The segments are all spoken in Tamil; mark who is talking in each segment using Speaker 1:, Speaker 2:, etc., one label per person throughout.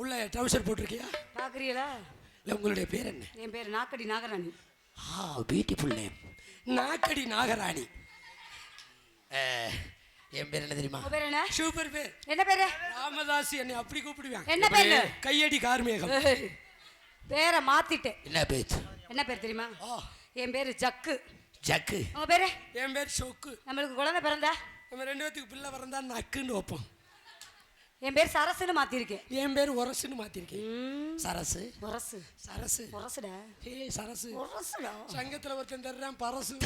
Speaker 1: உள்ள ட்ரௌசர் போட்டிருக்கியா?
Speaker 2: பாக்குறீங்களா
Speaker 1: இல்லை உங்களுடைய பேர் என்ன?
Speaker 2: என் பேர் நாக்கடி நாகராணி.
Speaker 1: ஆ பியூட்டிஃபுல் நேம் நாக்கடி நாகராணி. என் பேர் என்ன தெரியுமா?
Speaker 2: பேர் என்ன?
Speaker 1: சூப்பர் பேர்.
Speaker 2: என்ன பேரு?
Speaker 1: ராமதாஸ் என்னை அப்படி கூப்பிடுவேன்
Speaker 2: என்ன பேரு?
Speaker 1: கையடி கார்மேகம்.
Speaker 2: பேரை மாத்திட்டேன்.
Speaker 1: என்ன பேச்சு
Speaker 2: என்ன பேர் தெரியுமா? என் பேரு ஜக்கு.
Speaker 1: ஜக்கு.
Speaker 2: உங்க பேரு?
Speaker 1: என் பேர் சொக்கு.
Speaker 2: நம்மளுக்கு குழந்தை பிறந்தா?
Speaker 1: நம்ம ரெண்டு பேத்துக்கு பிள்ளை பிறந்தா நக்குன்னு வைப்போம்.
Speaker 2: என் பேர் சரசுன்னு மாத்திருக்கேன்.
Speaker 1: என் பேர் உரசுன்னு மாத்திருக்கேன். சரசு.
Speaker 2: உரசு
Speaker 1: சரசு.
Speaker 2: உரசுடா
Speaker 1: ஏய் சரசு.
Speaker 2: உரசுடா
Speaker 1: சங்கத்துல ஒருத்தன் தர்றான் பரசு.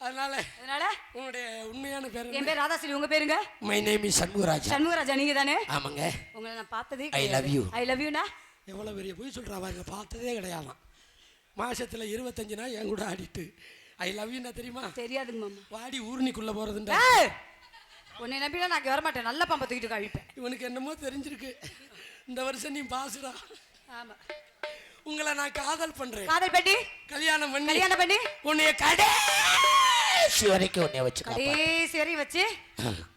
Speaker 1: அதனால
Speaker 2: அதனால?
Speaker 1: உன்னுடைய உண்மையான பேர்
Speaker 2: என் பேர் ராதாஸ்ரீ உங்க பேருங்க?
Speaker 1: My name is Shanmugaraja
Speaker 2: Shanmugaraja நீங்க தானே
Speaker 1: ஆமாங்க.
Speaker 2: உங்களை நான் பார்த்ததே
Speaker 1: I love you.
Speaker 2: I love யூனா
Speaker 1: எவ்வளோ பெரிய பொய் சொல்கிறா பாருங்க பார்த்ததே கிடையாதாம் மாசத்துல இருபத்தஞ்சு நாள் என் கூட ஆடிட்டு. ஐ லவ் யூன்னா தெரியுமா?
Speaker 2: தெரியாதுங்க மாமா.
Speaker 1: வாடி ஊர்னிக்குள்ள போறதுண்டா
Speaker 2: ஏய்! உன்னை நம்பினா நான் வர மாட்டேன் நல்ல பம்பை தூக்கிட்டு கழிப்பேன்
Speaker 1: இவனுக்கு என்னமோ தெரிஞ்சிருக்கு. இந்த வருஷம் நீ பாசுடா.
Speaker 2: ஆமா.
Speaker 1: உங்களை நான் காதல் பண்றேன்.
Speaker 2: காதல் பண்ணி?
Speaker 1: கல்யாணம் பண்ணி.
Speaker 2: கல்யாணம் பண்ணி?
Speaker 1: உன்னைய கடைசி வரைக்கும் உன்னைய வச்சு
Speaker 2: கடைசி வரையும் வச்சு?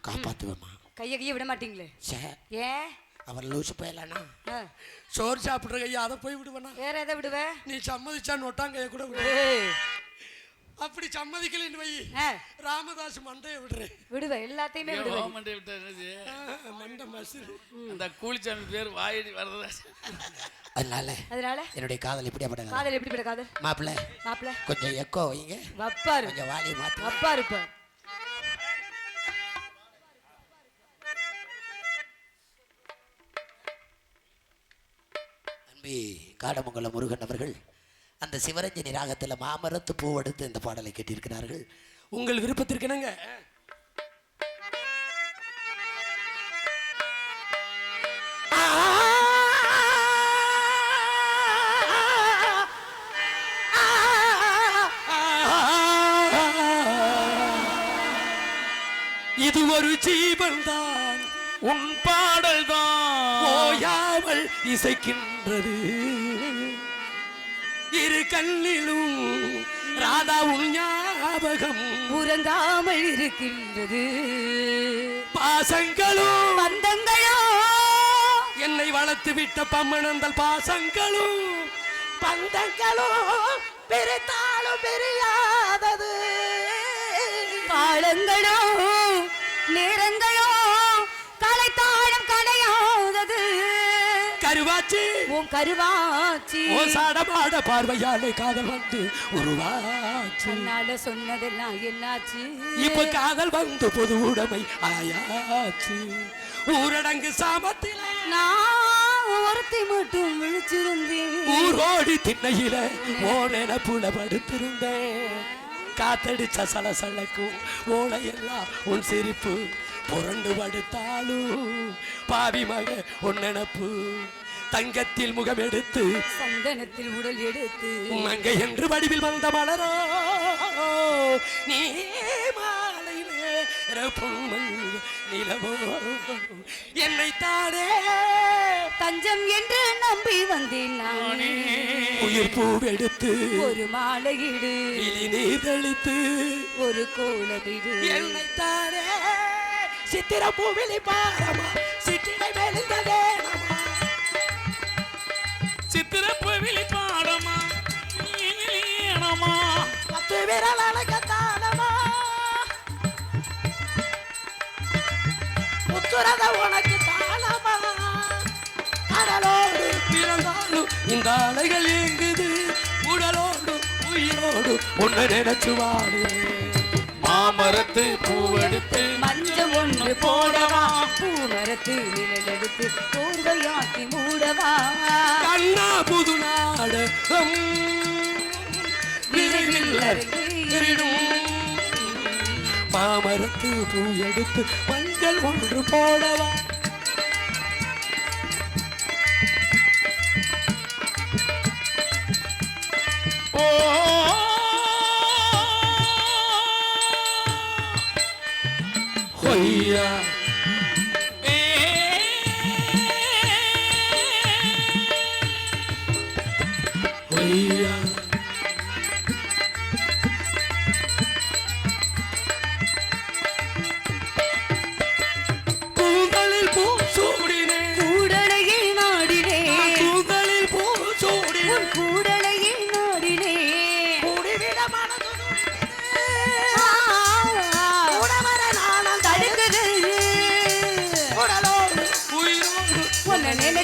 Speaker 1: காப்பாத்துவேம்மா.
Speaker 2: கையை கையை விட மாட்டீங்களே?
Speaker 1: சே.
Speaker 2: ஏன்?
Speaker 1: அவர் லூசு போயலானா?
Speaker 2: ஆ,
Speaker 1: சோறு சாப்பிட்ற கையா அதை போய் விடுவேனா?
Speaker 2: வேற எதை விடுவ?
Speaker 1: நீ சம்மதிச்சா நொட்டாங்கைய கூட விடு.
Speaker 2: ஏய்,
Speaker 1: அப்படி சம்மதிக்கலைன்னு வை. ராமதாஸ் மண்டையை விடுறேன்
Speaker 2: விடுவ எல்லாத்தையுமே விடுவ
Speaker 3: ஓமண்டே விட்ட என்னது
Speaker 1: ஆ, மண்டை மசுரு
Speaker 3: அந்த கூலிச்சாமி பேர் வாயடி வரதா?
Speaker 1: அதனால
Speaker 2: அதனால?
Speaker 1: என்னுடைய காதல் இப்படி அப்படி
Speaker 2: காதல் எப்படி காதல்?
Speaker 1: மாப்பிள்ள
Speaker 2: மாப்பிள்ள.
Speaker 1: கொஞ்சம் எக்கோ வைங்க.
Speaker 2: வப்பாரு.
Speaker 1: கொஞ்சம் வாலி மாத்து.
Speaker 2: வப்பாரு இப்ப
Speaker 1: அன்பி காடமங்கலம் முருகன் அவர்கள் அந்த சிவரஞ்சனி ராகத்தில் மாமரத்து பூவெடுத்து இந்த பாடலை கேட்டிருக்கிறார்கள். உங்கள் விருப்பத்திற்கு என்னங்க? இது ஒரு ஜீவன் தான்
Speaker 3: உன் பாடல் தான்
Speaker 1: ஓயாமல் இசைக்கின்றது. கண்ணிலும் ராதா உன் ஞாபகம்
Speaker 2: உறங்காமல் இருக்கின்றது.
Speaker 1: பாசங்களும்
Speaker 2: பந்தங்களோ?
Speaker 1: என்னை வளர்த்து விட்ட பம்மனந்தல் பாசங்களும் பந்தங்களும் பெருத்தாலும் பெரியாதது.
Speaker 2: காலங்களோ நேரங்களோ
Speaker 1: கருவாச்சு
Speaker 2: உன் கருவாச்சி.
Speaker 1: ஓ சாடமாட பார்வையாலே காதல் வந்து உருவாச்சு.
Speaker 2: கண்ணால சொன்னதெல்லாம் என்னாச்சு?
Speaker 1: இப்ப காதல் வந்து பொது உடைமை ஆயாச்சு. ஊரடங்கு சாமத்தில
Speaker 2: நான் ஒருத்தி மட்டும் விழிச்சிருந்தேன்.
Speaker 1: ஊரோடி திண்ணையில ஓனென புல படுத்திருந்தேன் காத்தடிச்ச சலசலக்கும் ஓலையெல்லாம் உன் சிரிப்பு புரண்டு படுத்தாலும் பாவி மக உன் நினப்பு. தங்கத்தில் முகம் எடுத்து
Speaker 2: சந்தனத்தில் உடல் எடுத்து
Speaker 1: மங்கை என்று வடிவில் வந்த மலரோ நீ பொன்மங்க நிலவோ. என்னை தானே
Speaker 2: தஞ்சம் என்று நம்பி வந்தேன் நானே.
Speaker 1: உயிர் பூவெடுத்து
Speaker 2: ஒரு மாலையிடு
Speaker 1: நீர் தெளித்து
Speaker 2: ஒரு கோலமிடு.
Speaker 1: என்னை தானே சித்திர பூவிலி பாரமா சித்திரை மெலிந்ததே இந்த அலைகள் ஏங்குது உடலோடு உயிரோடு உன்னை நினைச்சு வாடு
Speaker 3: மாமரத்து பூவெடுத்து
Speaker 2: மஞ்சள் ஒன்று போடவா? பூமரத்து நிழல் எடுத்து போர்வையாக்கி மூடவா?
Speaker 1: கண்ணா புது நாடு விரைவில் அரங்கேறிடும். மாமரத்து பூ எடுத்து மஞ்சள் ஒன்று போடவா? হইয়া
Speaker 2: হইয়া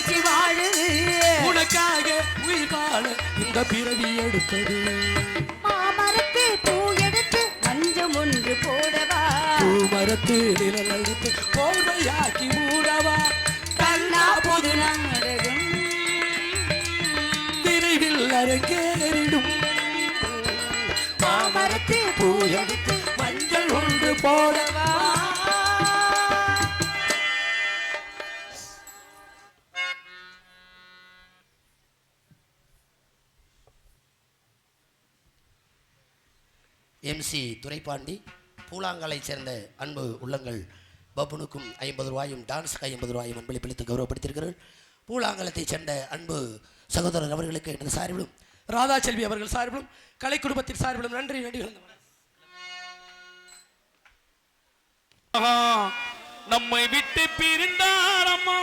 Speaker 2: நினைச்சு வாழுது
Speaker 1: உனக்காக உயிர் வாழ இந்த பிறவி எடுத்தது.
Speaker 2: மாமரத்து பூ எடுத்து மஞ்சம் ஒன்று போடவா.
Speaker 1: பூமரத்து நிழல் அழுத்து போர்வையாக்கி மூடவா.
Speaker 2: கண்ணா பொது நாடகம்.
Speaker 1: விரைவில் அரங்கேறிடும் மாமரத்து பூ எடுத்து மஞ்சள் ஒன்று போடவா சி. துரைப்பாண்டி பூலாங்கலைச் சேர்ந்த அன்பு உள்ளங்கள் பப்புனுக்கும் ஐம்பது ரூபாயும் டான்ஸுக்கு ஐம்பது ரூபாயும் அன்பளிப்பளித்து கௌரவப்படுத்தியிருக்கிறார்கள். பூலாங்கலத்தைச் சேர்ந்த அன்பு சகோதரர் அவர்களுக்கு எனது சார்பிலும் ராதா செல்வி அவர்கள் சார்பிலும் கலை குடும்பத்தின் சார்பிலும் நன்றி
Speaker 3: நன்றி நம்மை விட்டு பிரிந்தாரம்மா